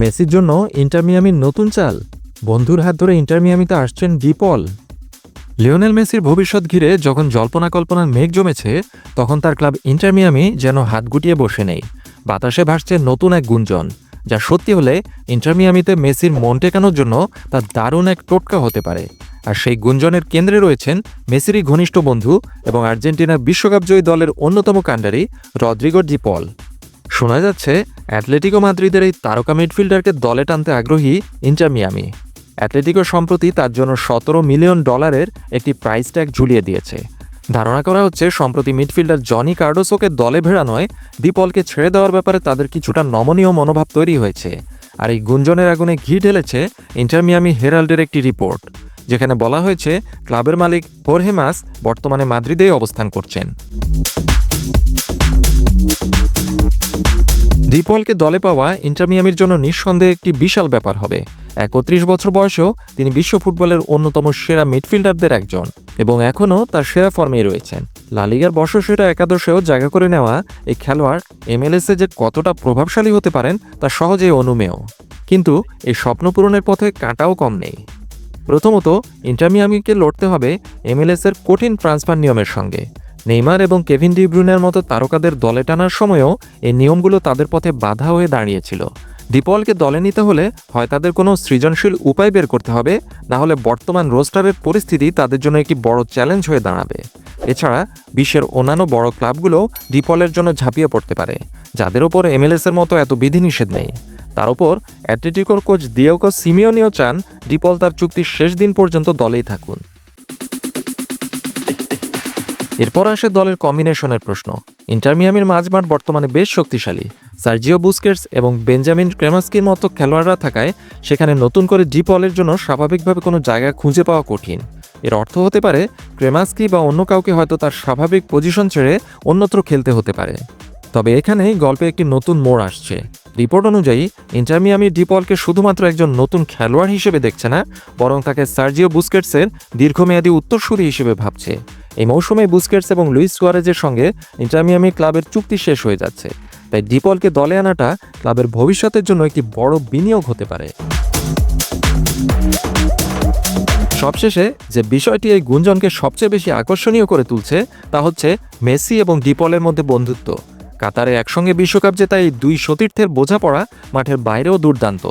মেসির জন্য ইন্টার মিয়ামির নতুন চাল। বন্ধুর হাত ধরে ইন্টার মিয়ামিতে আসছেন ডিপল লিওনেল মেসির ভবিষ্যৎ ঘিরে যখন জল্পনা কল্পনার মেঘ জমেছে, তখন তার ক্লাব ইন্টার মিয়ামি যেন হাত গুটিয়ে বসে নেই। বাতাসে ভাসছে নতুন এক গুঞ্জন, যা সত্যি হলে ইন্টার মিয়ামিতে মেসির মন টেকানোর জন্য তার দারুণ এক টোটকা হতে পারে। আর সেই গুঞ্জনের কেন্দ্রে রয়েছেন মেসিরই ঘনিষ্ঠ বন্ধু এবং আর্জেন্টিনার বিশ্বকাপজয়ী দলের অন্যতম কাণ্ডারি রদ্রিগো ডিপল। শোনা যাচ্ছে, অ্যাটলেটিকো মাদ্রিদের এই তারকা মিডফিল্ডারকে দলে টানতে আগ্রহী ইন্টার মিয়ামি। অ্যাটলেটিকো সম্প্রতি তার জন্য সতেরো মিলিয়ন ডলারের একটি প্রাইস ট্যাগ ঝুলিয়ে দিয়েছে। ধারণা করা হচ্ছে, সম্প্রতি মিডফিল্ডার জনি কার্ডোসোকে দলে ভেড়ানোয় দীপলকে ছেড়ে দেওয়ার ব্যাপারে তাদের কিছুটা নমনীয় মনোভাব তৈরি হয়েছে। আর এই গুঞ্জনের আগুনে ঘি ঢেলেছে ইন্টার মিয়ামি হেরাল্ডের একটি রিপোর্ট, যেখানে বলা হয়েছে, ক্লাবের মালিক হোরহেমাস বর্তমানে মাদ্রিদেই অবস্থান করছেন। ডিপলকে দলে পাওয়া ইন্টারমিয়ামির জন্য নিঃসন্দেহে একটি বিশাল ব্যাপার হবে। একত্রিশ বছর বয়সেও তিনি বিশ্ব ফুটবলের অন্যতম সেরা মিডফিল্ডারদের একজন এবং এখনও তার সেরা ফর্মেই রয়েছেন। লালিগার বর্ষসেরা একাদশেও জায়গা করে নেওয়া এই খেলোয়াড় এমএলএসে যে কতটা প্রভাবশালী হতে পারেন তা সহজেই অনুমেয়। কিন্তু এই স্বপ্ন পূরণের পথে কাঁটাও কম নেই। প্রথমত, ইন্টার মিয়ামিকে লড়তে হবে এমএলএসের কঠিন ট্রান্সফার নিয়মের সঙ্গে। নেইমার এবং কেভিন ডিব্রুনের মতো তারকাদের দলে টানার সময়ও এই নিয়মগুলো তাদের পথে বাধা হয়ে দাঁড়িয়েছিল। ডিপলকে দলে নিতে হলে হয় তাদের কোনো সৃজনশীল উপায় বের করতে হবে, না হলে বর্তমান রোস্টারের পরিস্থিতি তাদের জন্য একটি বড় চ্যালেঞ্জ হয়ে দাঁড়াবে। এছাড়া বিশ্বের অন্যান্য বড় ক্লাবগুলো ডিপলের জন্য ঝাঁপিয়ে পড়তে পারে, যাদের ওপর এমএলএসের মতো এত বিধিনিষেধ নেই। তার ওপর অ্যাটলেটিকোর কোচ দিয়েগো সিমিওনিও চান, ডিপল তার চুক্তির শেষ দিন পর্যন্ত দলেই থাকুন। এরপর আসে দলের কম্বিনেশনের প্রশ্ন। ইন্টার মিয়ামির মাঝমাঠ বর্তমানে বেশ শক্তিশালী। সার্জিও বুস্কেটস এবং বেঞ্জামিন ক্রেমাস্কির মতো খেলোয়াড়রা থাকায় সেখানে নতুন করে ডিপলের জন্য স্বাভাবিকভাবে কোনো জায়গা খুঁজে পাওয়া কঠিন। এর অর্থ হতে পারে ক্রেমাস্কি বা অন্য কাউকে হয়তো তার স্বাভাবিক পজিশন ছেড়ে অন্যত্র খেলতে হতে পারে। তবে এখানেই গল্পে একটি নতুন মোড় আসছে। রিপোর্ট অনুযায়ী ইন্টার মিয়ামি ডিপলকে শুধুমাত্র একজন নতুন খেলোয়াড় হিসেবে দেখছে না, বরং তাকে সার্জিও বুস্কেটসের দীর্ঘমেয়াদী উত্তরসূরি হিসেবে ভাবছে। এই মৌসুমে বুস্কেটস এবং লুইস সুয়ারেজের সঙ্গে ইন্টার মিয়ামি ক্লাবের চুক্তি শেষ হয়ে যাচ্ছে। তাই ডিপলকে দলে আনাটা ক্লাবের ভবিষ্যতের জন্য একটি বড় বিনিয়োগ হতে পারে। সবশেষে যে বিষয়টি এই গুঞ্জনকে সবচেয়ে বেশি আকর্ষণীয় করে তুলছে, তা হচ্ছে মেসি এবং ডিপলের মধ্যে বন্ধুত্ব। কাতারে একসঙ্গে বিশ্বকাপ জেতা এই দুই সতীর্থের বোঝাপড়া মাঠের বাইরেও দুর্দান্ত।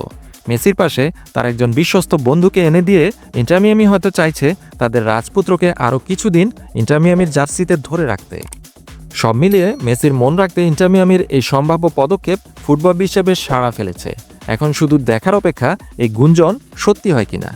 মেসির পাশে তার একজন বিশ্বস্ত বন্ধুকে এনে দিয়ে ইন্টারমিয়ামি হয়তো চাইছে তাদের রাজপুত্রকে আরও কিছুদিন ইন্টারমিয়ামির জার্সিতে ধরে রাখতে। সব মিলিয়ে মেসির মন রাখতে ইন্টারমিয়ামির এই সম্ভাব্য পদক্ষেপ ফুটবল বিশ্বে বেশ সাড়া ফেলেছে। এখন শুধু দেখার অপেক্ষা এই গুঞ্জন সত্যি হয় কিনা।